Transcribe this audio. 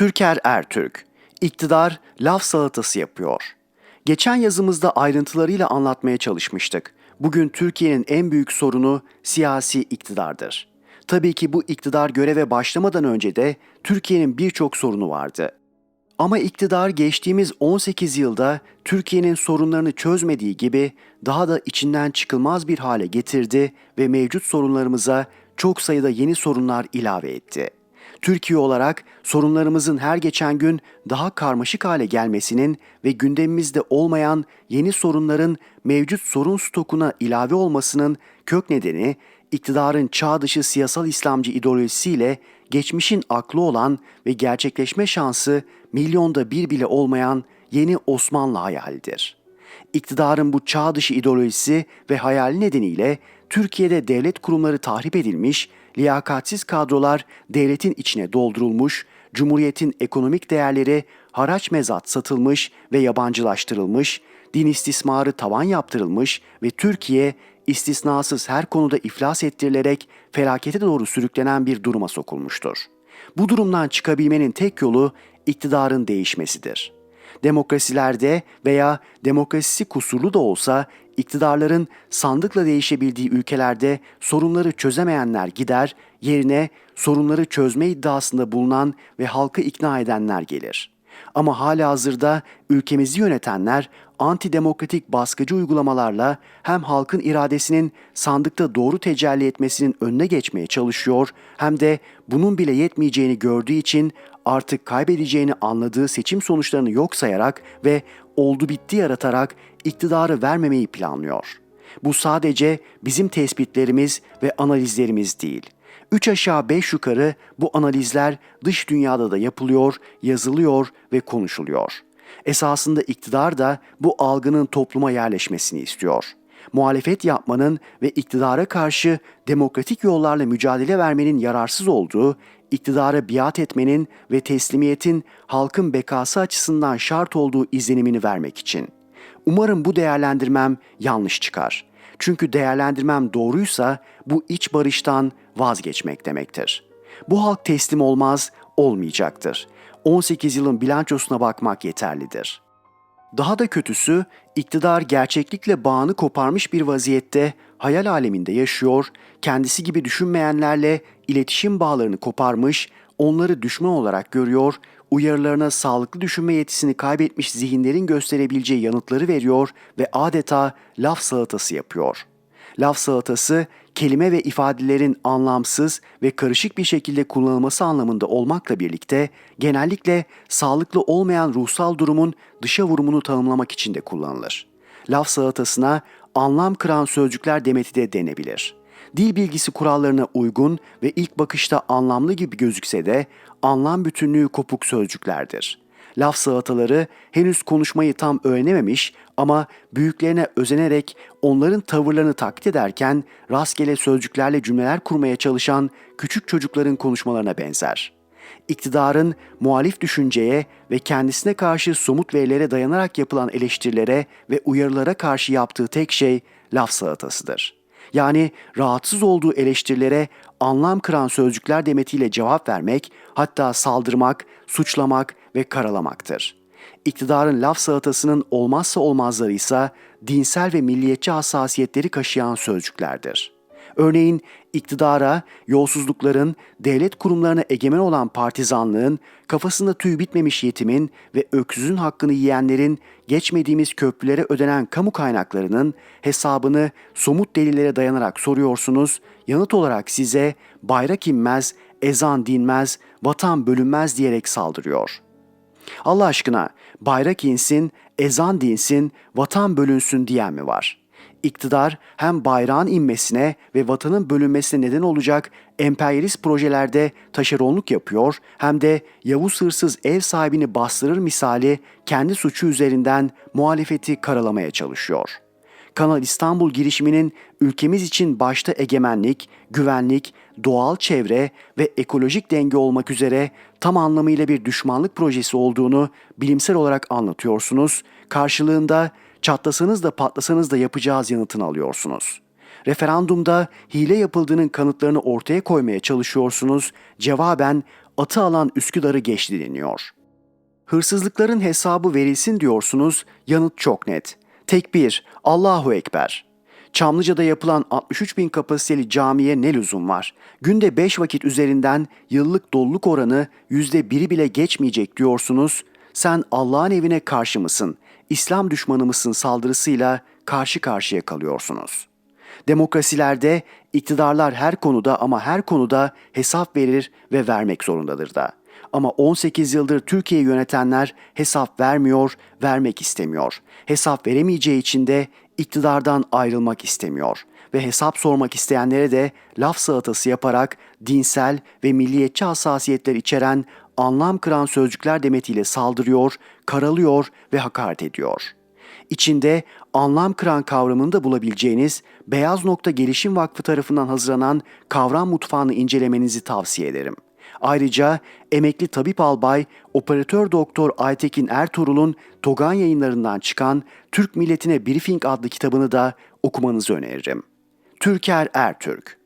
Türker Ertürk, iktidar laf salatası yapıyor. Geçen yazımızda ayrıntılarıyla anlatmaya çalışmıştık. Bugün Türkiye'nin en büyük sorunu siyasi iktidardır. Tabii ki bu iktidar göreve başlamadan önce de Türkiye'nin birçok sorunu vardı. Ama iktidar geçtiğimiz 18 yılda Türkiye'nin sorunlarını çözmediği gibi daha da içinden çıkılmaz bir hale getirdi ve mevcut sorunlarımıza çok sayıda yeni sorunlar ilave etti. Türkiye olarak sorunlarımızın her geçen gün daha karmaşık hale gelmesinin ve gündemimizde olmayan yeni sorunların mevcut sorun stokuna ilave olmasının kök nedeni iktidarın çağ dışı siyasal İslamcı ideolojisiyle geçmişin aklı olan ve gerçekleşme şansı milyonda bir bile olmayan yeni Osmanlı hayalidir. İktidarın bu çağ dışı ideolojisi ve hayali nedeniyle Türkiye'de devlet kurumları tahrip edilmiş, liyakatsiz kadrolar devletin içine doldurulmuş, Cumhuriyetin ekonomik değerleri haraç mezat satılmış ve yabancılaştırılmış, din istismarı tavan yaptırılmış ve Türkiye istisnasız her konuda iflas ettirilerek felakete doğru sürüklenen bir duruma sokulmuştur. Bu durumdan çıkabilmenin tek yolu iktidarın değişmesidir. Demokrasilerde veya demokrasisi kusurlu da olsa iktidarların sandıkla değişebildiği ülkelerde sorunları çözemeyenler gider, yerine sorunları çözme iddiasında bulunan ve halkı ikna edenler gelir. Ama hala hazırda ülkemizi yönetenler antidemokratik baskıcı uygulamalarla hem halkın iradesinin sandıkta doğru tecelli etmesinin önüne geçmeye çalışıyor hem de bunun bile yetmeyeceğini gördüğü için artık kaybedeceğini anladığı seçim sonuçlarını yok sayarak ve oldu bitti yaratarak iktidarı vermemeyi planlıyor. Bu sadece bizim tespitlerimiz ve analizlerimiz değil. Üç aşağı beş yukarı bu analizler dış dünyada da yapılıyor, yazılıyor ve konuşuluyor. Esasında iktidar da bu algının topluma yerleşmesini istiyor. Muhalefet yapmanın ve iktidara karşı demokratik yollarla mücadele vermenin yararsız olduğu, iktidara biat etmenin ve teslimiyetin halkın bekası açısından şart olduğu izlenimini vermek için. Umarım bu değerlendirmem yanlış çıkar. Çünkü değerlendirmem doğruysa bu iç barıştan vazgeçmek demektir. Bu halk teslim olmaz, olmayacaktır. 18 yılın bilançosuna bakmak yeterlidir. Daha da kötüsü iktidar gerçeklikle bağını koparmış bir vaziyette hayal aleminde yaşıyor, kendisi gibi düşünmeyenlerle iletişim bağlarını koparmış, onları düşman olarak görüyor, uyarılarına sağlıklı düşünme yetisini kaybetmiş zihinlerin gösterebileceği yanıtları veriyor ve adeta laf salatası yapıyor. Laf salatası kelime ve ifadelerin anlamsız ve karışık bir şekilde kullanılması anlamında olmakla birlikte genellikle sağlıklı olmayan ruhsal durumun dışa vurumunu tanımlamak için de kullanılır. Laf salatasına anlam kıran sözcükler demeti de denebilir. Dil bilgisi kurallarına uygun ve ilk bakışta anlamlı gibi gözükse de anlam bütünlüğü kopuk sözcüklerdir. Laf salataları henüz konuşmayı tam öğrenememiş ama büyüklerine özenerek onların tavırlarını taklit ederken rastgele sözcüklerle cümleler kurmaya çalışan küçük çocukların konuşmalarına benzer. İktidarın muhalif düşünceye ve kendisine karşı somut verilere dayanarak yapılan eleştirilere ve uyarılara karşı yaptığı tek şey laf salatasıdır. Yani rahatsız olduğu eleştirilere anlam kıran sözcükler demetiyle cevap vermek, hatta saldırmak, suçlamak ve karalamaktır. İktidarın laf salatasının olmazsa olmazları ise dinsel ve milliyetçi hassasiyetleri kaşıyan sözcüklerdir. Örneğin iktidara, yolsuzlukların, devlet kurumlarına egemen olan partizanlığın, kafasında tüy bitmemiş yetimin ve öksüzün hakkını yiyenlerin geçmediğimiz köprülere ödenen kamu kaynaklarının hesabını somut delillere dayanarak soruyorsunuz. Yanıt olarak size bayrak inmez, ezan dinmez, vatan bölünmez diyerek saldırıyor. Allah aşkına bayrak insin, ezan dinsin, vatan bölünsün diyen mi var?'' İktidar hem bayrağın inmesine ve vatanın bölünmesine neden olacak emperyalist projelerde taşeronluk yapıyor hem de Yavuz hırsız ev sahibini bastırır misali kendi suçu üzerinden muhalefeti karalamaya çalışıyor. Kanal İstanbul girişiminin ülkemiz için başta egemenlik, güvenlik, doğal çevre ve ekolojik denge olmak üzere tam anlamıyla bir düşmanlık projesi olduğunu bilimsel olarak anlatıyorsunuz. Karşılığında çatlasanız da patlasanız da yapacağız yanıtını alıyorsunuz. Referandumda hile yapıldığının kanıtlarını ortaya koymaya çalışıyorsunuz. Cevaben atı alan Üsküdar'ı geçti deniyor. Hırsızlıkların hesabı verilsin diyorsunuz, yanıt çok net. Tekbir, Allahu Ekber. Çamlıca'da yapılan 63 bin kapasiteli camiye ne lüzum var? Günde 5 vakit üzerinden yıllık doluluk oranı %1'i bile geçmeyecek diyorsunuz. Sen Allah'ın evine karşı mısın? İslam düşmanı mısın saldırısıyla karşı karşıya kalıyorsunuz. Demokrasilerde iktidarlar her konuda ama her konuda hesap verir ve vermek zorundadır da. Ama 18 yıldır Türkiye'yi yönetenler hesap vermiyor, vermek istemiyor. Hesap veremeyeceği için de iktidardan ayrılmak istemiyor ve hesap sormak isteyenlere de laf salatası yaparak dinsel ve milliyetçi hassasiyetler içeren anlam kıran sözcükler demetiyle saldırıyor, karalıyor ve hakaret ediyor. İçinde anlam kıran kavramını da bulabileceğiniz Beyaz Nokta Gelişim Vakfı tarafından hazırlanan kavram mutfağını incelemenizi tavsiye ederim. Ayrıca emekli tabip albay operatör doktor Aytekin Ertuğrul'un Togan yayınlarından çıkan Türk Milletine Briefing adlı kitabını da okumanızı öneririm. Türker Ertürk